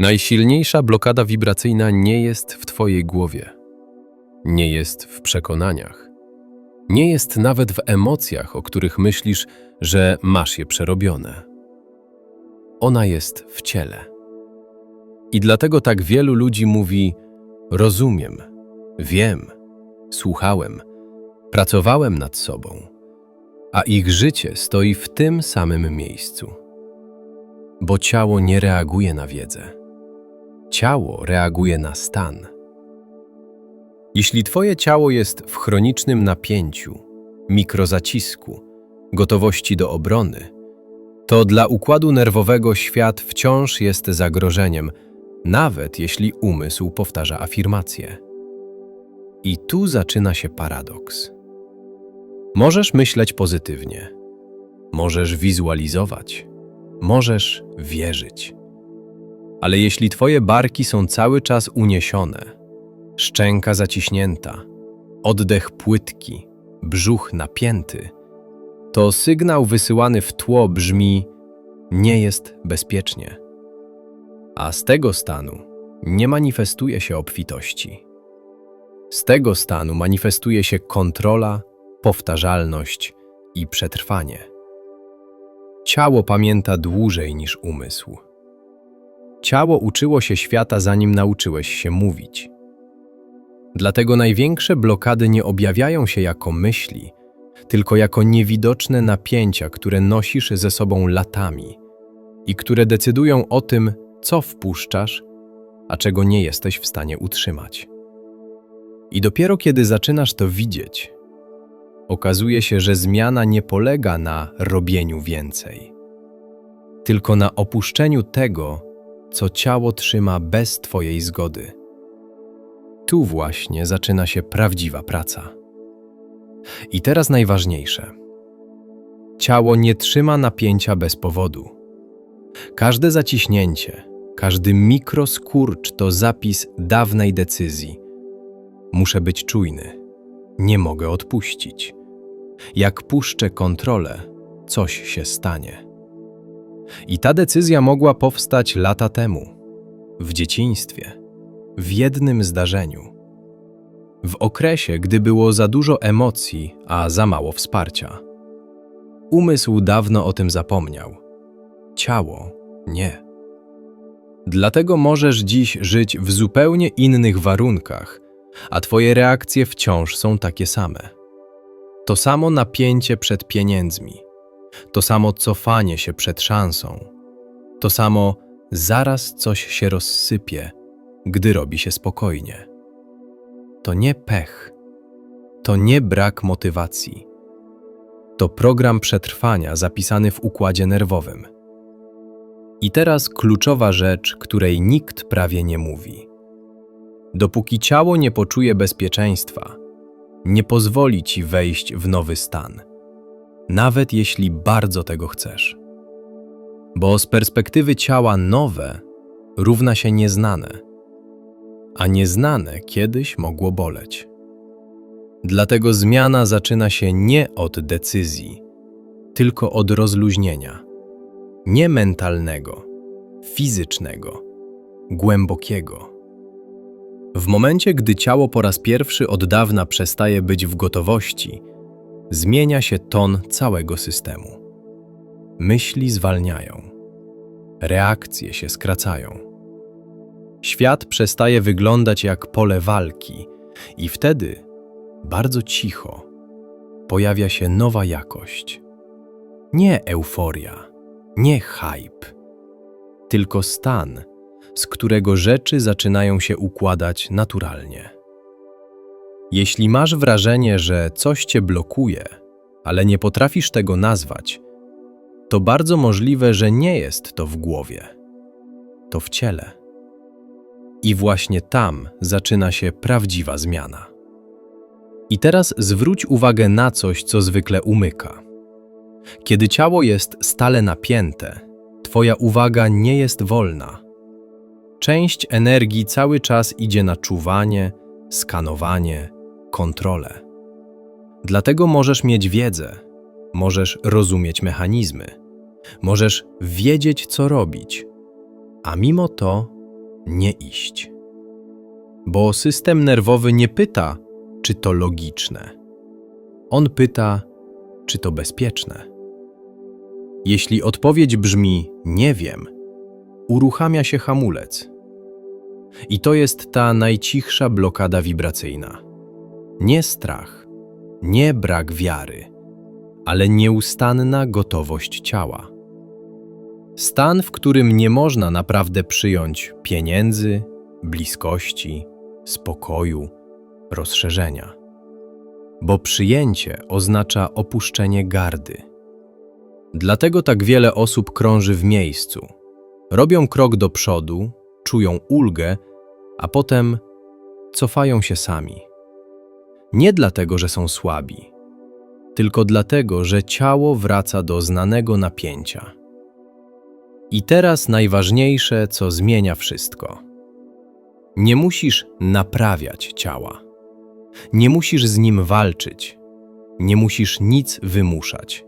Najsilniejsza blokada wibracyjna nie jest w Twojej głowie, nie jest w przekonaniach, nie jest nawet w emocjach, o których myślisz, że masz je przerobione. Ona jest w ciele. I dlatego tak wielu ludzi mówi: Rozumiem, wiem, słuchałem, pracowałem nad sobą, a ich życie stoi w tym samym miejscu. Bo ciało nie reaguje na wiedzę. Ciało reaguje na stan. Jeśli Twoje ciało jest w chronicznym napięciu, mikrozacisku, gotowości do obrony, to dla układu nerwowego świat wciąż jest zagrożeniem, nawet jeśli umysł powtarza afirmacje. I tu zaczyna się paradoks. Możesz myśleć pozytywnie, możesz wizualizować, możesz wierzyć. Ale jeśli Twoje barki są cały czas uniesione, szczęka zaciśnięta, oddech płytki, brzuch napięty, to sygnał wysyłany w tło brzmi: Nie jest bezpiecznie. A z tego stanu nie manifestuje się obfitości. Z tego stanu manifestuje się kontrola, powtarzalność i przetrwanie. Ciało pamięta dłużej niż umysł. Ciało uczyło się świata, zanim nauczyłeś się mówić. Dlatego największe blokady nie objawiają się jako myśli, tylko jako niewidoczne napięcia, które nosisz ze sobą latami i które decydują o tym, co wpuszczasz, a czego nie jesteś w stanie utrzymać. I dopiero kiedy zaczynasz to widzieć, okazuje się, że zmiana nie polega na robieniu więcej, tylko na opuszczeniu tego, co ciało trzyma bez Twojej zgody. Tu właśnie zaczyna się prawdziwa praca. I teraz najważniejsze. Ciało nie trzyma napięcia bez powodu. Każde zaciśnięcie, każdy mikroskurcz to zapis dawnej decyzji. Muszę być czujny. Nie mogę odpuścić. Jak puszczę kontrolę, coś się stanie. I ta decyzja mogła powstać lata temu, w dzieciństwie, w jednym zdarzeniu. W okresie, gdy było za dużo emocji, a za mało wsparcia. Umysł dawno o tym zapomniał. Ciało nie. Dlatego możesz dziś żyć w zupełnie innych warunkach, a Twoje reakcje wciąż są takie same. To samo napięcie przed pieniędzmi, to samo cofanie się przed szansą, to samo zaraz coś się rozsypie, gdy robi się spokojnie. To nie pech, to nie brak motywacji. To program przetrwania zapisany w układzie nerwowym. I teraz kluczowa rzecz, której nikt prawie nie mówi. Dopóki ciało nie poczuje bezpieczeństwa, nie pozwoli ci wejść w nowy stan, nawet jeśli bardzo tego chcesz. Bo z perspektywy ciała nowe równa się nieznane, a nieznane kiedyś mogło boleć. Dlatego zmiana zaczyna się nie od decyzji, tylko od rozluźnienia. Nie mentalnego, fizycznego, głębokiego. W momencie, gdy ciało po raz pierwszy od dawna przestaje być w gotowości, zmienia się ton całego systemu. Myśli zwalniają, reakcje się skracają. Świat przestaje wyglądać jak pole walki, i wtedy, bardzo cicho, pojawia się nowa jakość. Nie euforia, nie hype, tylko stan, z którego rzeczy zaczynają się układać naturalnie. Jeśli masz wrażenie, że coś cię blokuje, ale nie potrafisz tego nazwać, to bardzo możliwe, że nie jest to w głowie, to w ciele. I właśnie tam zaczyna się prawdziwa zmiana. I teraz zwróć uwagę na coś, co zwykle umyka. Kiedy ciało jest stale napięte, Twoja uwaga nie jest wolna. Część energii cały czas idzie na czuwanie, skanowanie, kontrolę. Dlatego możesz mieć wiedzę, możesz rozumieć mechanizmy, możesz wiedzieć, co robić, a mimo to nie iść. Bo system nerwowy nie pyta, czy to logiczne. On pyta, czy to bezpieczne. Jeśli odpowiedź brzmi nie wiem, uruchamia się hamulec. I to jest ta najcichsza blokada wibracyjna. Nie strach, nie brak wiary, ale nieustanna gotowość ciała. Stan, w którym nie można naprawdę przyjąć pieniędzy, bliskości, spokoju, rozszerzenia. Bo przyjęcie oznacza opuszczenie gardy. Dlatego tak wiele osób krąży w miejscu. Robią krok do przodu, czują ulgę, a potem cofają się sami. Nie dlatego, że są słabi, tylko dlatego, że ciało wraca do znanego napięcia. I teraz najważniejsze, co zmienia wszystko. Nie musisz naprawiać ciała. Nie musisz z nim walczyć. Nie musisz nic wymuszać.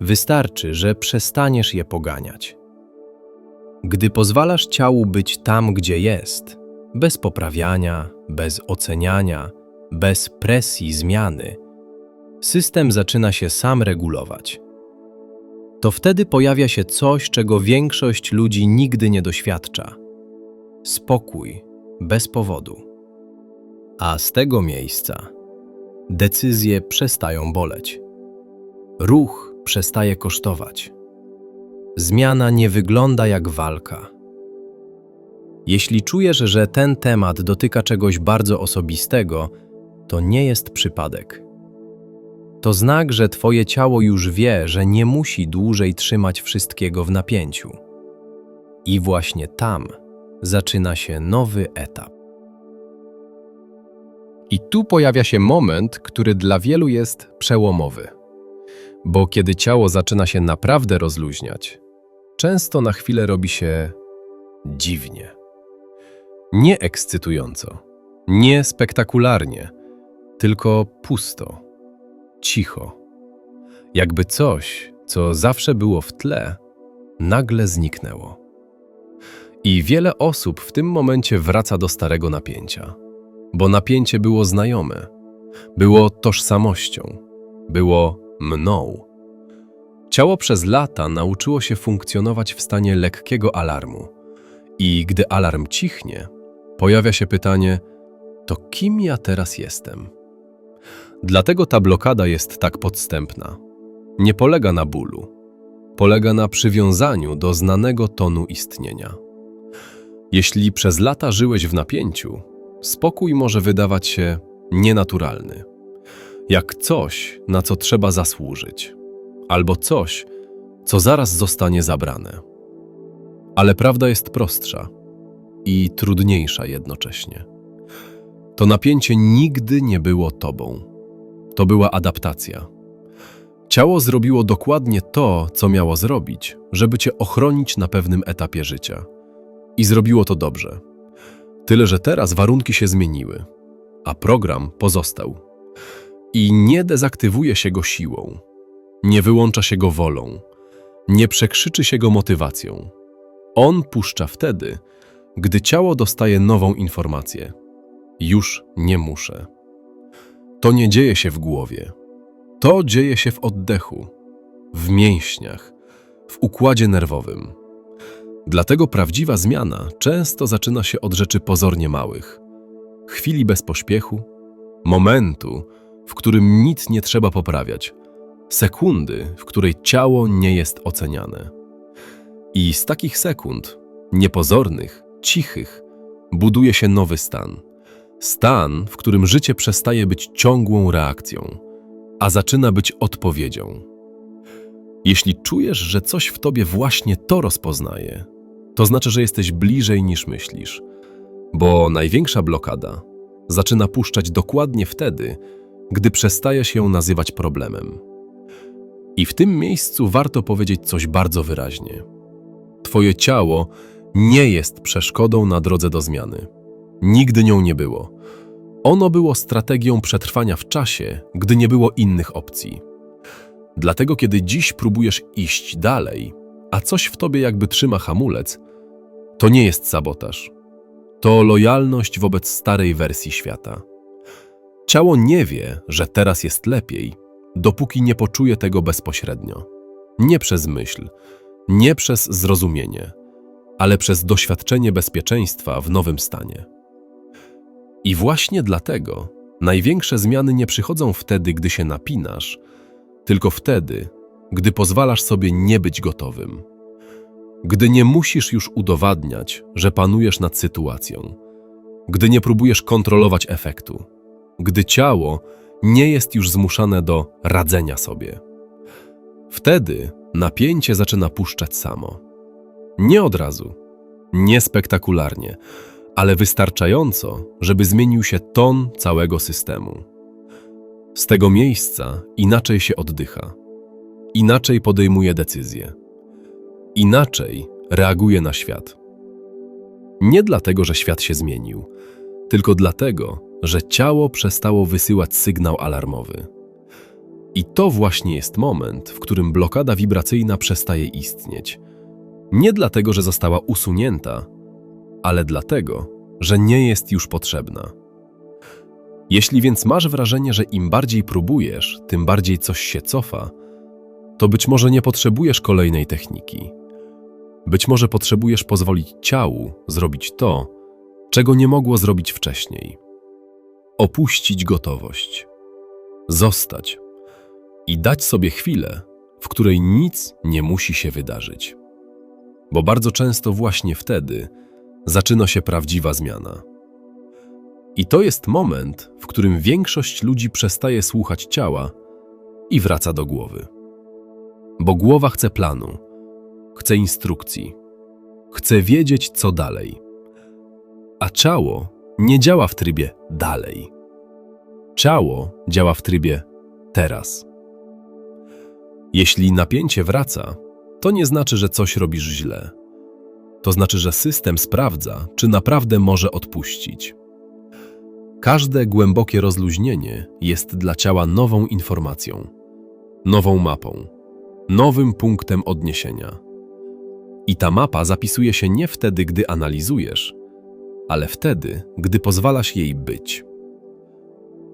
Wystarczy, że przestaniesz je poganiać. Gdy pozwalasz ciału być tam, gdzie jest, bez poprawiania, bez oceniania, bez presji zmiany, system zaczyna się sam regulować. To wtedy pojawia się coś, czego większość ludzi nigdy nie doświadcza spokój bez powodu. A z tego miejsca decyzje przestają boleć. Ruch przestaje kosztować. Zmiana nie wygląda jak walka. Jeśli czujesz, że ten temat dotyka czegoś bardzo osobistego, to nie jest przypadek. To znak, że Twoje ciało już wie, że nie musi dłużej trzymać wszystkiego w napięciu. I właśnie tam zaczyna się nowy etap. I tu pojawia się moment, który dla wielu jest przełomowy. Bo kiedy ciało zaczyna się naprawdę rozluźniać, często na chwilę robi się dziwnie. Nie ekscytująco, nie spektakularnie, tylko pusto, cicho. Jakby coś, co zawsze było w tle, nagle zniknęło. I wiele osób w tym momencie wraca do starego napięcia, bo napięcie było znajome, było tożsamością, było mną. Ciało przez lata nauczyło się funkcjonować w stanie lekkiego alarmu. I gdy alarm cichnie, pojawia się pytanie: to kim ja teraz jestem? Dlatego ta blokada jest tak podstępna. Nie polega na bólu, polega na przywiązaniu do znanego tonu istnienia. Jeśli przez lata żyłeś w napięciu, spokój może wydawać się nienaturalny, jak coś, na co trzeba zasłużyć, albo coś, co zaraz zostanie zabrane. Ale prawda jest prostsza i trudniejsza jednocześnie. To napięcie nigdy nie było tobą. To była adaptacja. Ciało zrobiło dokładnie to, co miało zrobić, żeby cię ochronić na pewnym etapie życia. I zrobiło to dobrze. Tyle, że teraz warunki się zmieniły, a program pozostał. I nie dezaktywuje się go siłą, nie wyłącza się go wolą, nie przekrzyczy się go motywacją. On puszcza wtedy, gdy ciało dostaje nową informację. Już nie muszę. To nie dzieje się w głowie. To dzieje się w oddechu, w mięśniach, w układzie nerwowym. Dlatego prawdziwa zmiana często zaczyna się od rzeczy pozornie małych. Chwili bez pośpiechu, momentu, w którym nic nie trzeba poprawiać, sekundy, w której ciało nie jest oceniane. I z takich sekund, niepozornych, cichych, buduje się nowy stan. Stan, w którym życie przestaje być ciągłą reakcją, a zaczyna być odpowiedzią. Jeśli czujesz, że coś w tobie właśnie to rozpoznaje, to znaczy, że jesteś bliżej niż myślisz, bo największa blokada zaczyna puszczać dokładnie wtedy, gdy przestajesz ją nazywać problemem. I w tym miejscu warto powiedzieć coś bardzo wyraźnie. Twoje ciało nie jest przeszkodą na drodze do zmiany. Nigdy nią nie było. Ono było strategią przetrwania w czasie, gdy nie było innych opcji. Dlatego, kiedy dziś próbujesz iść dalej, a coś w tobie jakby trzyma hamulec, To nie jest sabotaż. To lojalność wobec starej wersji świata. Ciało nie wie, że teraz jest lepiej, dopóki nie poczuje tego bezpośrednio. Nie przez myśl, nie przez zrozumienie, ale przez doświadczenie bezpieczeństwa w nowym stanie. I właśnie dlatego największe zmiany nie przychodzą wtedy, gdy się napinasz, tylko wtedy, gdy pozwalasz sobie nie być gotowym. Gdy nie musisz już udowadniać, że panujesz nad sytuacją, gdy nie próbujesz kontrolować efektu, gdy ciało nie jest już zmuszane do radzenia sobie. Wtedy napięcie zaczyna puszczać samo. Nie od razu, nie spektakularnie, ale wystarczająco, żeby zmienił się ton całego systemu. Z tego miejsca inaczej się oddycha, inaczej podejmuje decyzje, inaczej reaguje na świat. Nie dlatego, że świat się zmienił, tylko dlatego, że ciało przestało wysyłać sygnał alarmowy. I to właśnie jest moment, w którym blokada wibracyjna przestaje istnieć. Nie dlatego, że została usunięta, ale dlatego, że nie jest już potrzebna. Jeśli więc masz wrażenie, że im bardziej próbujesz, tym bardziej coś się cofa, to być może nie potrzebujesz kolejnej techniki. Być może potrzebujesz pozwolić ciału zrobić to, czego nie mogło zrobić wcześniej. Opuścić gotowość, zostać i dać sobie chwilę, w której nic nie musi się wydarzyć. Bo bardzo często właśnie wtedy zaczyna się prawdziwa zmiana. I to jest moment, w którym większość ludzi przestaje słuchać ciała i wraca do głowy. Bo głowa chce planu, chce instrukcji, chce wiedzieć, co dalej. A ciało nie działa w trybie dalej. Ciało działa w trybie teraz. Jeśli napięcie wraca, to nie znaczy, że coś robisz źle. To znaczy, że system sprawdza, czy naprawdę może odpuścić. Każde głębokie rozluźnienie jest dla ciała nową informacją, nową mapą, nowym punktem odniesienia. I ta mapa zapisuje się nie wtedy, gdy analizujesz, ale wtedy, gdy pozwalasz jej być.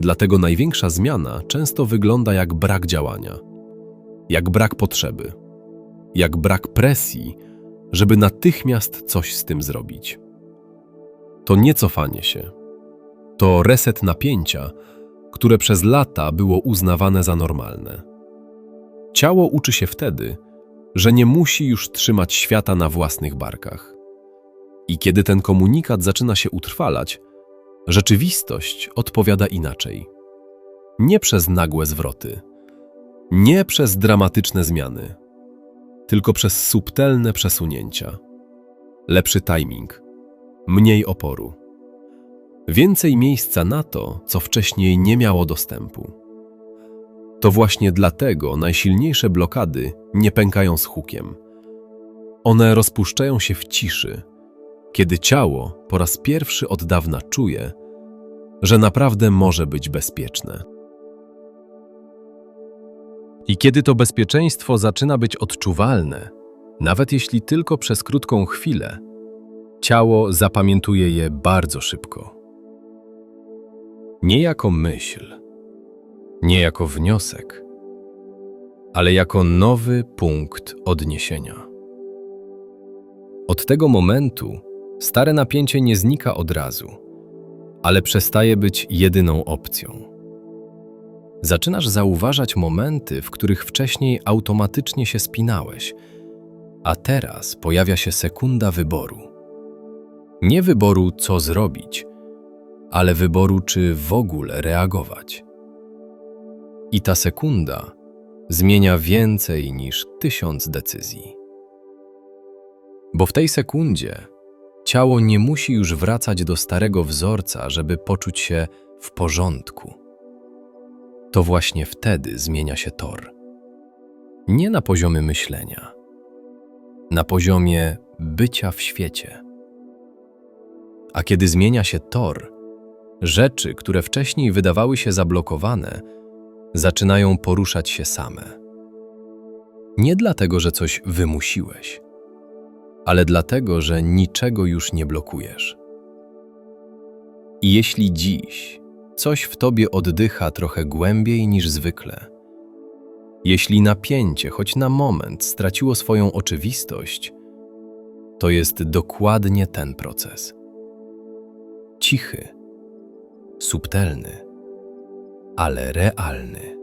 Dlatego największa zmiana często wygląda jak brak działania, jak brak potrzeby, jak brak presji, żeby natychmiast coś z tym zrobić. To nie cofanie się, to reset napięcia, które przez lata było uznawane za normalne. Ciało uczy się wtedy, że nie musi już trzymać świata na własnych barkach. I kiedy ten komunikat zaczyna się utrwalać, rzeczywistość odpowiada inaczej. Nie przez nagłe zwroty, nie przez dramatyczne zmiany, tylko przez subtelne przesunięcia. Lepszy timing, mniej oporu, więcej miejsca na to, co wcześniej nie miało dostępu. To właśnie dlatego najsilniejsze blokady nie pękają z hukiem. One rozpuszczają się w ciszy, kiedy ciało po raz pierwszy od dawna czuje, że naprawdę może być bezpieczne. I kiedy to bezpieczeństwo zaczyna być odczuwalne, nawet jeśli tylko przez krótką chwilę, ciało zapamiętuje je bardzo szybko. Nie jako myśl, nie jako wniosek, ale jako nowy punkt odniesienia. Od tego momentu stare napięcie nie znika od razu, ale przestaje być jedyną opcją. Zaczynasz zauważać momenty, w których wcześniej automatycznie się spinałeś, a teraz pojawia się sekunda wyboru. Nie wyboru, co zrobić, ale wyboru, czy w ogóle reagować. I ta sekunda zmienia więcej niż tysiąc decyzji. Bo w tej sekundzie ciało nie musi już wracać do starego wzorca, żeby poczuć się w porządku. To właśnie wtedy zmienia się tor. Nie na poziomie myślenia, na poziomie bycia w świecie. A kiedy zmienia się tor, rzeczy, które wcześniej wydawały się zablokowane, zaczynają poruszać się same. Nie dlatego, że coś wymusiłeś, ale dlatego, że niczego już nie blokujesz. I jeśli dziś coś w tobie oddycha trochę głębiej niż zwykle, jeśli napięcie choć na moment straciło swoją oczywistość, to jest dokładnie ten proces. Cichy, subtelny, ale realny.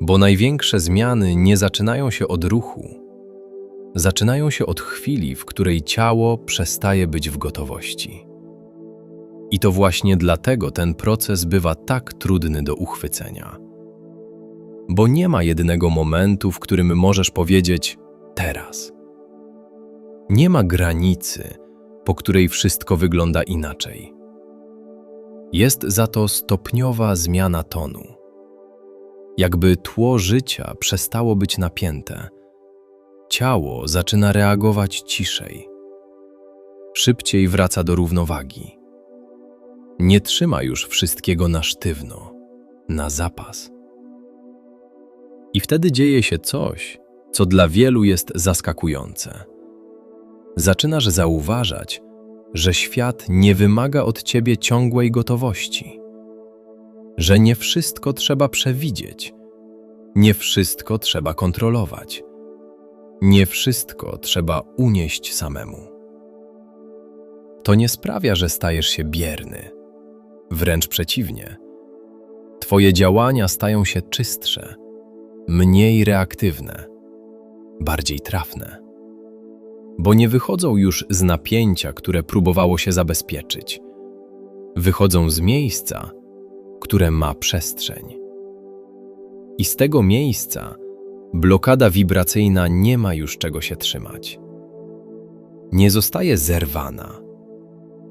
Bo największe zmiany nie zaczynają się od ruchu, zaczynają się od chwili, w której ciało przestaje być w gotowości. I to właśnie dlatego ten proces bywa tak trudny do uchwycenia. Bo nie ma jednego momentu, w którym możesz powiedzieć teraz. Nie ma granicy, po której wszystko wygląda inaczej. Jest za to stopniowa zmiana tonu. Jakby tło życia przestało być napięte, ciało zaczyna reagować ciszej. Szybciej wraca do równowagi. Nie trzyma już wszystkiego na sztywno, na zapas. I wtedy dzieje się coś, co dla wielu jest zaskakujące. Zaczynasz zauważać, że świat nie wymaga od ciebie ciągłej gotowości, że nie wszystko trzeba przewidzieć, nie wszystko trzeba kontrolować, nie wszystko trzeba unieść samemu. To nie sprawia, że stajesz się bierny, wręcz przeciwnie. Twoje działania stają się czystsze, mniej reaktywne, bardziej trafne bo nie wychodzą już z napięcia, które próbowało się zabezpieczyć. Wychodzą z miejsca, które ma przestrzeń. I z tego miejsca blokada wibracyjna nie ma już czego się trzymać. Nie zostaje zerwana,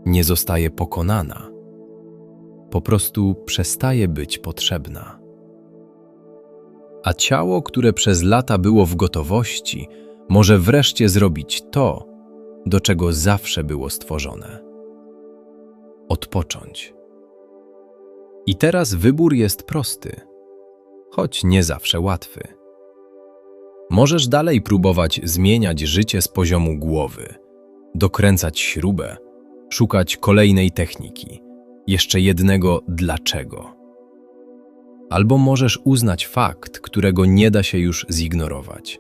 nie zostaje pokonana, po prostu przestaje być potrzebna. A ciało, które przez lata było w gotowości, może wreszcie zrobić to, do czego zawsze było stworzone odpocząć. I teraz wybór jest prosty, choć nie zawsze łatwy. Możesz dalej próbować zmieniać życie z poziomu głowy, dokręcać śrubę, szukać kolejnej techniki, jeszcze jednego dlaczego. Albo możesz uznać fakt, którego nie da się już zignorować.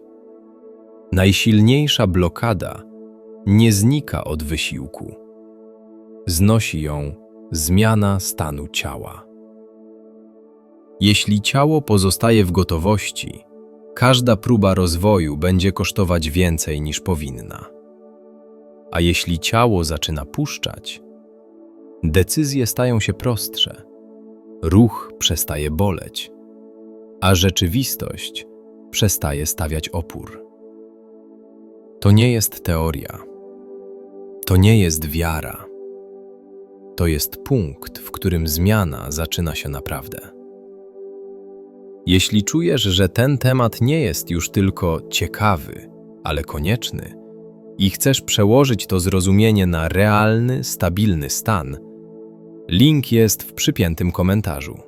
Najsilniejsza blokada nie znika od wysiłku. Znosi ją zmiana stanu ciała. Jeśli ciało pozostaje w gotowości, każda próba rozwoju będzie kosztować więcej niż powinna. A jeśli ciało zaczyna puszczać, decyzje stają się prostsze, ruch przestaje boleć, a rzeczywistość przestaje stawiać opór. To nie jest teoria. To nie jest wiara. To jest punkt, w którym zmiana zaczyna się naprawdę. Jeśli czujesz, że ten temat nie jest już tylko ciekawy, ale konieczny, i chcesz przełożyć to zrozumienie na realny, stabilny stan, link jest w przypiętym komentarzu.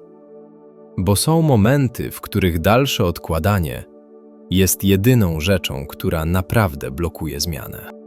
Bo są momenty, w których dalsze odkładanie jest jedyną rzeczą, która naprawdę blokuje zmianę.